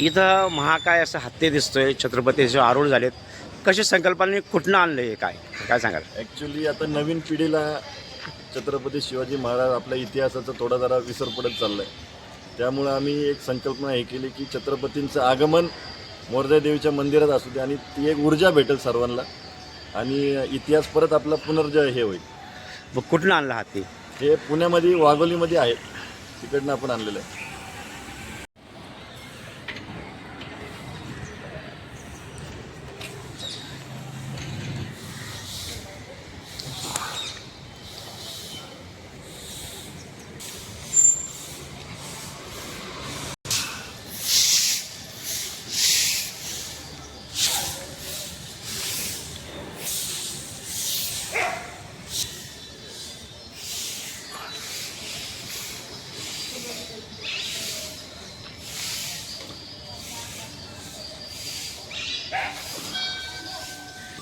इथं महाकाय असं हत्ती दिसतोय छत्रपतीचे आरूढ झालेत. कशी संकल्पना कुठनं आणलं हे काय? काय सांगाल? ॲक्च्युली आता नवीन पिढीला छत्रपती शिवाजी महाराज आपल्या इतिहासाचा थोडा जरा विसर पडत चालला आहे त्यामुळं आम्ही एक संकल्पना हे केली की छत्रपतींचं आगमन मोरजा देवीच्या मंदिरात असू दे आणि ती एक ऊर्जा भेटेल सर्वांना आणि इतिहास परत आपला पुनर्जय हे होईल. मग कुठनं आणलं हत्ती? हे पुण्यामध्ये वाघोलीमध्ये आहे. तिकडनं आपण आणलेलं आहे.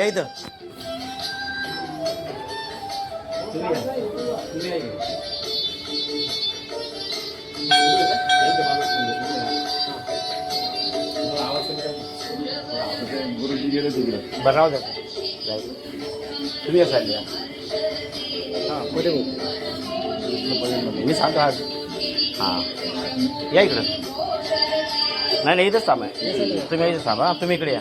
या इथं. गुरुजी गेले तिकडे बरं राहू द्या. तुम्ही असाल या. हां पुढे मी सांगतो आज. हां. या इकडं. नाही नाही इथंच थांबा. तुम्ही इथंच थांबा. हां, तुम्ही इकडे या.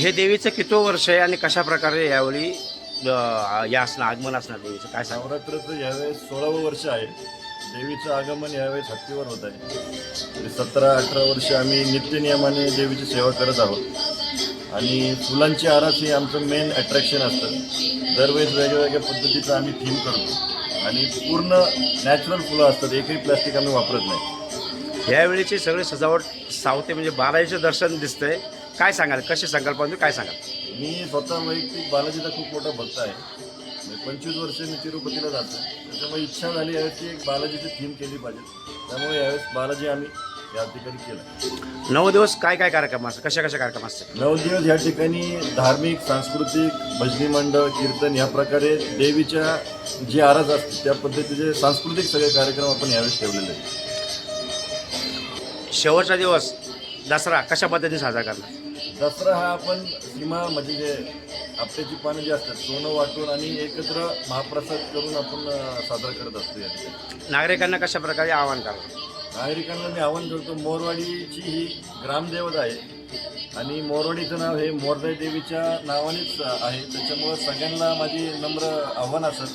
हे देवीचं कितो वर्ष आहे आणि कशा प्रकारे यावेळी या असणं आगमन असणार देवीचं? काय सांग नवरात्राचं यावेळेस सोळावं वर्ष आहे. देवीचं आगमन यावेळेस हत्तीवर होत आहे. म्हणजे सतरा अठरा वर्ष आम्ही नित्यनियमाने देवीची सेवा करत आहोत. आणि फुलांची आरास हे आमचं मेन अट्रॅक्शन असतं. दरवेळेस वेगवेगळ्या पद्धतीचं आम्ही थीम करतो. आणि पूर्ण नॅचरल फुलं असतात एकही प्लास्टिक आम्ही वापरत नाही. यावेळीची सगळी सजावट सावते म्हणजे बाराजीचं दर्शन दिसतंय. काय सांगाल? कशी संकल्पना तुम्ही काय सांगाल? मी स्वतः वैयक्तिक बालाजीचा खूप मोठा भक्त आहे. पंचवीस वर्ष मी तिरुपतीला जातो. त्याच्यामुळे इच्छा झाली आहे की एक बालाजीची थीम केली पाहिजे. त्यामुळे यावेळेस बालाजी आम्ही या ठिकाणी केलं. नऊ दिवस काय काय कार्यक्रम असतात? कशा कशा कार्यक्रम असतात? नऊ दिवस या ठिकाणी धार्मिक सांस्कृतिक भजनी मंडळ कीर्तन या प्रकारे देवीच्या जी आराध असते त्या पद्धतीचे सांस्कृतिक सगळे कार्यक्रम आपण यावेळेस ठेवलेले आहेत. शेवटचा दिवस दसरा कशा पद्धतीने साजरा करणार? दसरा हा आपण सीमा म्हणजे जे आपट्याची पानं जी असतात सोनं वाटून आणि एकत्र महाप्रसाद करून आपण अं, साजरा करत असतो या ठिकाणी. नागरिकांना कशा प्रकारे आवाहन करणार? नागरिकांना मी आवाहन करतो मोरवाडीची ही ग्रामदैवत आहे. आणि मोरवाडीचं नाव हे मोरदाई देवीच्या नावानेच आहे. त्याच्यामुळं सगळ्यांना माझी नम्र आव्हान असत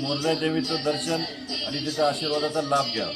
मोरदाई देवीचं दर्शन आणि तिच्या आशीर्वादाचा लाभ घ्या.